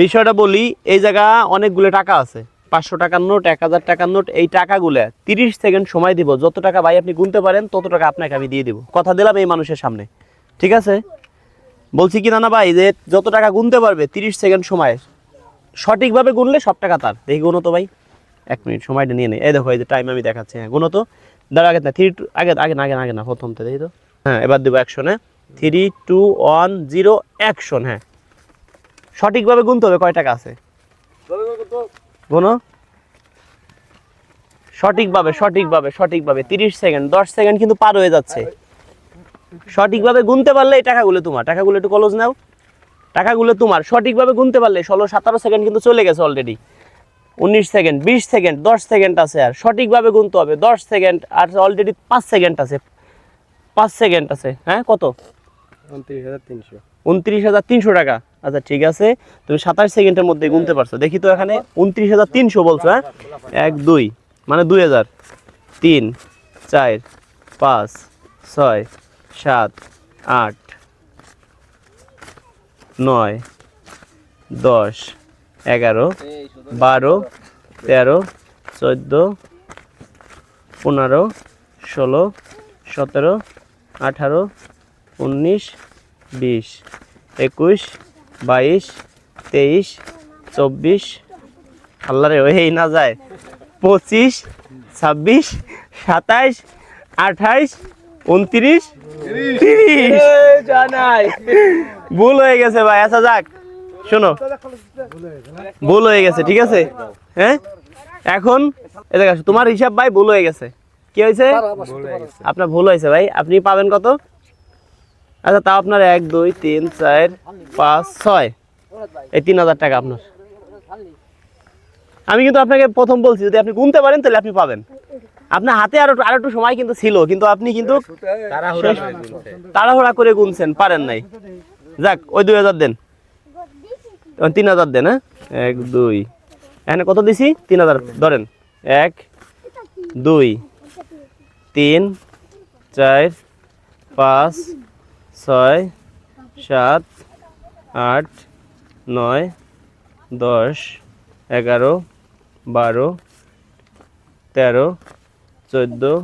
বিষয়টা বলি, এই জায়গা অনেকগুলো টাকা আছে। পাঁচশো টাকার নোট, এক হাজার টাকার নোট, এই টাকাগুলো তিরিশ সেকেন্ড সময় দিব। যত টাকা ভাই আপনি গুনতে পারেন, তত টাকা আপনাকে আমি দিয়ে দিব। কথা দিলাম এই মানুষের সামনে। ঠিক আছে? বলছি কি না ভাই, যে যত টাকা গুনতে পারবে, তিরিশ সেকেন্ড সময়, সঠিকভাবে গুনলে সব টাকা তার। দেখি গুনো তো ভাই। এক মিনিট, সময়টা নিয়ে নেই এই দেখো, এই যে টাইম আমি দেখাচ্ছি। হ্যাঁ গুনো তো। দাঁড়া আগে না থ্রি টু আগে আগে না আগে না আগে না প্রথম তো দেখি তো। হ্যাঁ এবার দেবো অ্যাকশনে three two one zero action হ্যাঁ। সঠিকভাবে গুনতে হবে কয় টাকা আছে? গুনো। সঠিকভাবে সঠিকভাবে সঠিকভাবে তিরিশ সেকেন্ড দশ সেকেন্ড কিন্তু পার হয়ে যাচ্ছে। সঠিকভাবে গুনতে পারলে এই টাকাগুলো তোমার টাকাগুলো একটু কলজ নাও। টাকাগুলো তোমার সঠিকভাবে গুনতে পারলে ষোলো সতেরো সেকেন্ড কিন্তু চলে গেছে অলরেডি উনিশ সেকেন্ড বিশ সেকেন্ড দশ সেকেন্ড আছে আর। সঠিকভাবে গুনতে হবে দশ সেকেন্ড আর অলরেডি পাঁচ সেকেন্ড আছে। পাঁচ সেকেন্ড আছে হ্যাঁ কত? উনত্রিশ হাজার তিনশো। উনত্রিশ হাজার তিনশো টাকা। আচ্ছা ঠিক আছে। তুমি সাতাশ সেকেন্ডের মধ্যে গুনতে পারছ। দেখি তো এখানে উনত্রিশ হাজার তিনশো বলছো হ্যাঁ? এক, দুই মানে দুই হাজার। তিন, চার, পাঁচ, ছয়, সাত, আট, নয়, দশ, এগারো, বারো, তেরো, চোদ্দ, পনেরো, ষোলো, সতেরো, আঠারো, উনিশ, বিশ, একুশ বাইশ তেইশ চব্বিশ আল্লাহ রে ওই না যায়। পঁচিশ ছাব্বিশ সাতাইশ আঠাইশ উনত্রিশ তিরিশ। জানাই ভুল হয়ে গেছে ভাই আচ্ছা যাক শোনো। ভুল হয়ে গেছে ঠিক আছে? হ্যাঁ? এখন আসো তোমার হিসাব ভাই ভুল হয়ে গেছে। কি হয়েছে? আপনার ভুল হয়েছে ভাই আপনি পাবেন কত? আচ্ছা তাও আপনার এক দুই তিন চার পাঁচ ছয়। এই তিন হাজার টাকা আপনার। আমি কিন্তু আপনাকে প্রথম বলছি যদি আপনি গুনতে পারেন তাহলে আপনি পাবেন। আপনার হাতে আরও আরও একটু সময় কিন্তু ছিল কিন্তু আপনি কিন্তু তাড়াহুড়া করে গুনছেন। পারেন নাই। যাক ওই দুই হাজার দেন। তিন হাজার দেন হ্যাঁ? এক দুই। এখানে কত দিছি? তিন হাজার। ধরেন এক দুই তিন চার পাঁচ ছয় সাত আট নয় দশ এগারো বারো তেরো চোদ্দ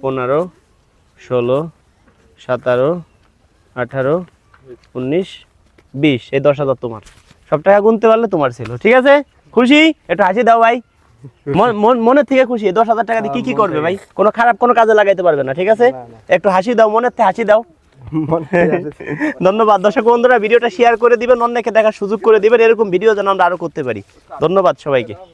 পনেরো ষোলো সতেরো আঠারো উনিশ বিশ। এই দশ হাজার তোমার। সব টাকা গুনতে পারলে তোমার ছিল। ঠিক আছে? খুশি? একটু হাসি দাও ভাই। মন- মন- মনের থেকে খুশি। দশ হাজার টাকা দিয়ে কি কি করবে ভাই? কোনো খারাপ কোনো কাজে লাগাইতে পারবে না। ঠিক আছে? একটু হাসি দাও মনের থেকে হাসি দাও। ধন্যবাদ। দর্শক বন্ধুরা ভিডিওটা শেয়ার করে দিবেন অন্যকে দেখার সুযোগ করে দিবেন। এরকম ভিডিও যেন আমরা আরও করতে পারি। ধন্যবাদ সবাইকে।